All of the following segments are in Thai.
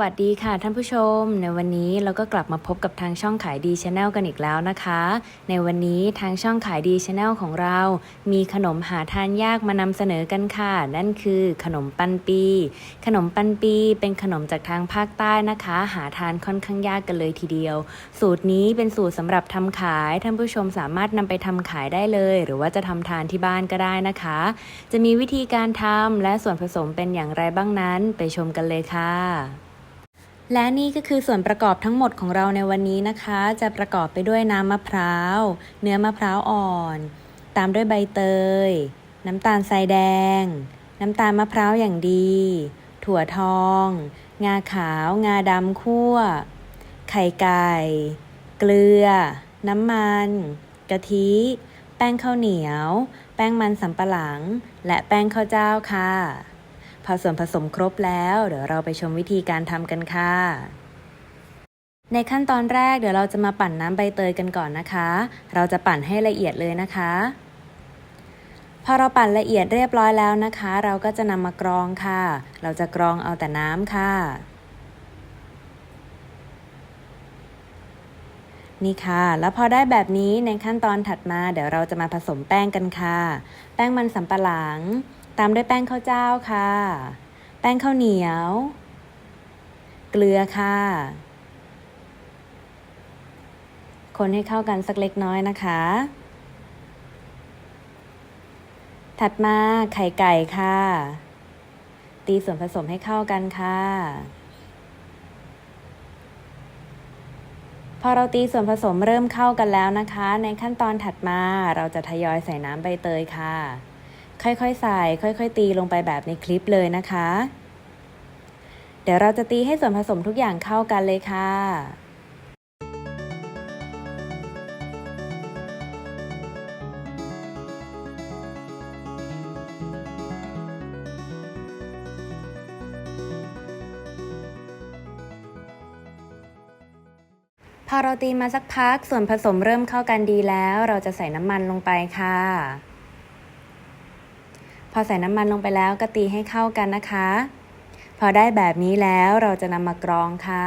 วัสดีค่ะท่านผู้ชม ในวันนี้เราก็กลับมาพบกับทางช่องขายดีชาแนลกันอีกแล้วนะคะ ในวันนี้ทางช่องขายดีชาแนลของเรา มีขนมหาทานยากมานำเสนอกันค่ะ นั่นคือขนมปันปี ขนมปันปีเป็นขนมจากทางภาคใต้นะคะ หาทานค่อนข้างยากกันเลยทีเดียว สูตรนี้เป็นสูตรสำหรับทำขายท่านผู้ชมสามารถนำไปทำขายได้เลย หรือว่าจะทำทานที่บ้านก็ได้นะคะ จะมีวิธีการทำและส่วนผสมเป็นอย่างไรบ้างนั้น ไปชมกันเลยค่ะ และนี่ก็คือส่วนประกอบทั้งหมดของเราในวันนี้นะคะ จะประกอบไปด้วยน้ำมะพร้าว เนื้อมะพร้าวอ่อน ตามด้วยใบเตย น้ำตาลทรายแดง น้ำตาลมะพร้าวอย่างดี ถั่วทอง งาขาว งาดำคั่ว ไข่ไก่ เกลือ น้ำมัน กะทิ แป้งข้าวเหนียว แป้งมันสำปะหลัง และแป้งข้าวเจ้าค่ะ พอส่วนผสมครบแล้ว เดี๋ยวเราไปชมวิธีการทำกันค่ะ ในขั้นตอนแรกเดี๋ยวเราจะมาปั่นน้ำใบเตยกันก่อนนะคะ เราจะปั่นให้ละเอียดเลยนะคะ พอเราปั่นละเอียดเรียบร้อยแล้วนะคะ เราก็จะนำมากรองค่ะ เราจะกรองเอาแต่น้ำค่ะนี่ค่ะ แล้วพอได้แบบนี้ในขั้นตอนถัดมา เดี๋ยวเราจะมาผสมแป้งกันค่ะ แป้งมันสำปะหลัง ตามด้วยแป้งข้าวเจ้าค่ะ แป้งข้าวเหนียว เกลือค่ะ คนให้เข้ากันสักเล็กน้อยนะคะ ถัดมาไข่ไก่ค่ะ ตีส่วนผสมให้เข้ากันค่ะ พอเราตีส่วนผสมเริ่มเข้ากันแล้วนะคะ ในขั้นตอนถัดมาเราจะทยอยใส่น้ำใบเตยค่ะ ค่อยๆใส่ค่อยๆ ตีลงไปแบบในคลิปเลยนะคะ เดี๋ยวเราจะตีให้ส่วนผสมทุกอย่างเข้ากันเลยค่ะพอเราตีมาสักพักส่วนผสมเริ่มเข้ากันดีแล้ว เราจะใส่น้ำมันลงไปค่ะ พอใส่น้ำมันลงไปแล้วก็ตีให้เข้ากันนะคะ พอได้แบบนี้แล้วเราจะนำมากรองค่ะ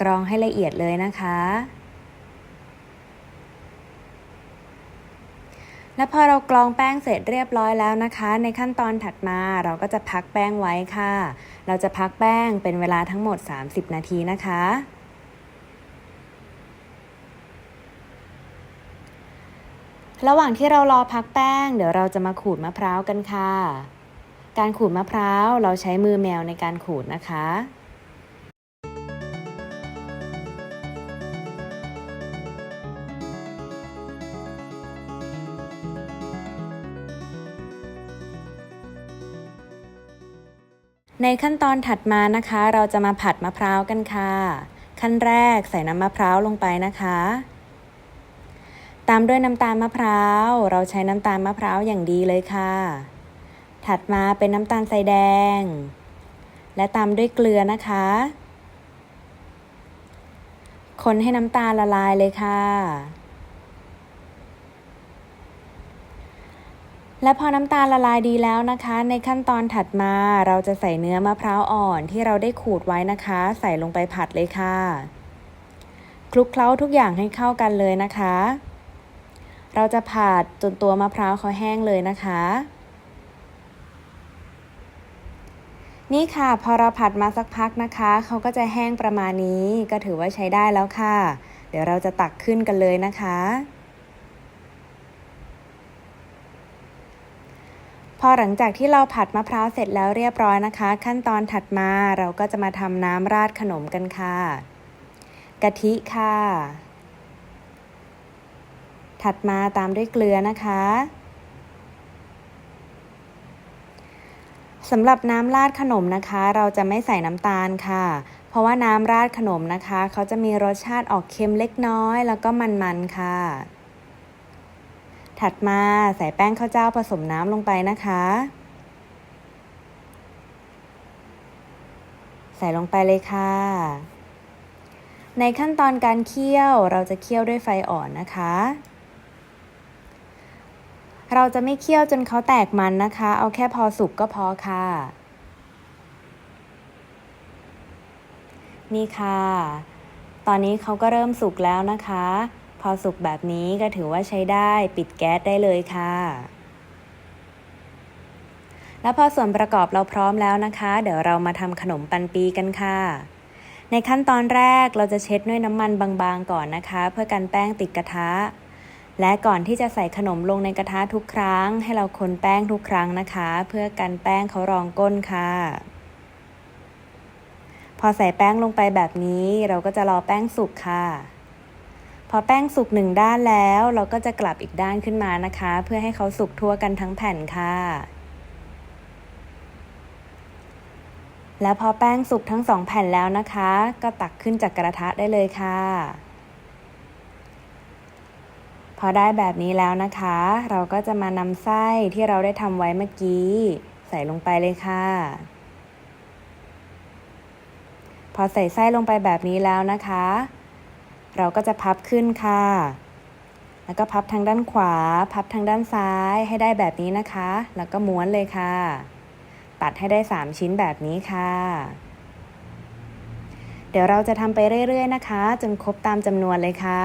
กรองให้ละเอียดเลยนะคะและพอเรากรองแป้งเสร็จเรียบร้อยแล้วนะคะ ในขั้นตอนถัดมาเราก็จะพักแป้งไว้ค่ะ เราจะพักแป้งเป็นเวลาทั้งหมด 30 นาทีนะคะ ระหว่างที่เรารอพักแป้ง เดี๋ยวเราจะมาขูดมะพร้าวกันค่ะ การขูดมะพร้าวเราใช้มือแมวในการขูดนะคะในขั้นตอนถัดมานะคะ เราจะมาผัดมะพร้าวกันค่ะ ขั้นแรกใส่น้ำมะพร้าวลงไปนะคะ ตามด้วยน้ำตาลมะพร้าว เราใช้น้ำตาลมะพร้าวอย่างดีเลยค่ะ ถัดมาเป็นน้ำตาลทรายแดง และตามด้วยเกลือนะคะ คนให้น้ำตาลละลายเลยค่ะ และพอน้ำตาลละลายดีแล้วนะคะ ในขั้นตอนถัดมาเราจะใส่เนื้อมะพร้าวอ่อนที่เราได้ขูดไว้นะคะ ใส่ลงไปผัดเลยค่ะ คลุกเคล้าทุกอย่างให้เข้ากันเลยนะคะ เราจะผัดจนตัวมะพร้าวเขาแห้งเลยนะคะ นี่ค่ะ พอเราผัดมาสักพักนะคะ เขาก็จะแห้งประมาณนี้ก็ถือว่าใช้ได้แล้วค่ะ เดี๋ยวเราจะตักขึ้นกันเลยนะคะพอหลังจากที่เราผัดมะพร้าวเสร็จแล้วเรียบร้อยนะคะ ขั้นตอนถัดมาเราก็จะมาทำน้ำราดขนมกันค่ะ กะทิค่ะ ถัดมาตามด้วยเกลือนะคะสำหรับน้ำราดขนมนะคะ เราจะไม่ใส่น้ำตาลค่ะ เพราะว่าน้ำราดขนมนะคะ เขาจะมีรสชาติออกเค็มเล็กน้อย แล้วก็มันๆค่ะ ถัดมาใส่แป้งข้าวเจ้าผสมน้ำลงไปนะคะ ใส่ลงไปเลยค่ะ ในขั้นตอนการเคี่ยวเราจะเคี่ยวด้วยไฟอ่อนนะคะ เราจะไม่เคี่ยวจนเขาแตกมันนะคะ เอาแค่พอสุกก็พอค่ะ นี่ค่ะ ตอนนี้เขาก็เริ่มสุกแล้วนะคะ พอสุกแบบนี้ก็ถือว่าใช้ได้ปิดแก๊สได้เลยค่ะ แล้วพอส่วนประกอบเราพร้อมแล้วนะคะ เดี๋ยวเรามาทำขนมปันปีกันค่ะในขั้นตอนแรกเราจะเช็ดด้วยน้ำมันบางๆก่อนนะคะ เพื่อกันแป้งติดกระทะ และก่อนที่จะใส่ขนมลงในกระทะทุกครั้ง ให้เราคนแป้งทุกครั้งนะคะ เพื่อกันแป้งเขารองก้นค่ะ พอใส่แป้งลงไปแบบนี้เราก็จะรอแป้งสุกค่ะ พอแป้งสุกหนึ่งด้านแล้ว เราก็จะกลับอีกด้านขึ้นมานะคะ เพื่อให้เขาสุกทั่วกันทั้งแผ่นค่ะ แล้วพอแป้งสุกทั้งสองแผ่นแล้วนะคะ ก็ตักขึ้นจากกระทะได้เลยค่ะ อได้แบบนี้แล้วนะคะ เราก็จะมานำไส้ที่เราได้ทำไว้เมื่อกี้ ใส่ลงไปเลยค่ะ พอใส่ไส้ลงไปแบบนี้แล้วนะคะ เราก็จะพับขึ้นค่ะ แล้วก็พับทางด้านขวา พับทางด้านซ้ายให้ได้แบบนี้นะคะ แล้วก็ม้วนเลยค่ะ ตัดให้ได้ 3 ชิ้นแบบนี้ค่ะ เดี๋ยวเราจะทำไปเรื่อยๆนะคะ จนครบตามจำนวนเลยค่ะ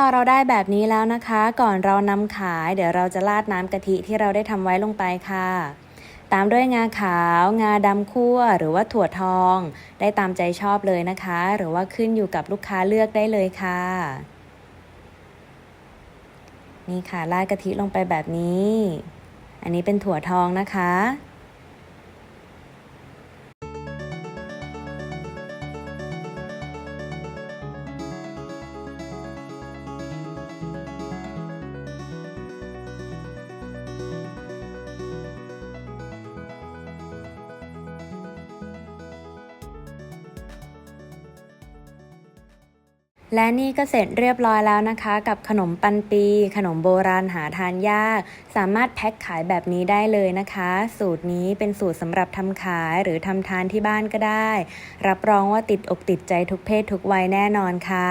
พอเราได้แบบนี้แล้วนะคะ ก่อนเรานำขาย เดี๋ยวเราจะราดน้ำกะทิที่เราได้ทำไว้ลงไปค่ะ ตามด้วยงาขาว งาดำคั่ว หรือว่าถั่วทอง ได้ตามใจชอบเลยนะคะ หรือว่าขึ้นอยู่กับลูกค้าเลือกได้เลยค่ะ นี่ค่ะราดกะทิลงไปแบบนี้ อันนี้เป็นถั่วทองนะคะ และนี่ก็เสร็จเรียบร้อยแล้วนะคะ กับขนมปันปี ขนมโบราณหาทานยาก สามารถแพ็คขายแบบนี้ได้เลยนะคะ สูตรนี้เป็นสูตรสำหรับทำขายหรือทำทานที่บ้านก็ได้ รับรองว่าติดอกติดใจทุกเพศทุกวัยแน่นอนค่ะ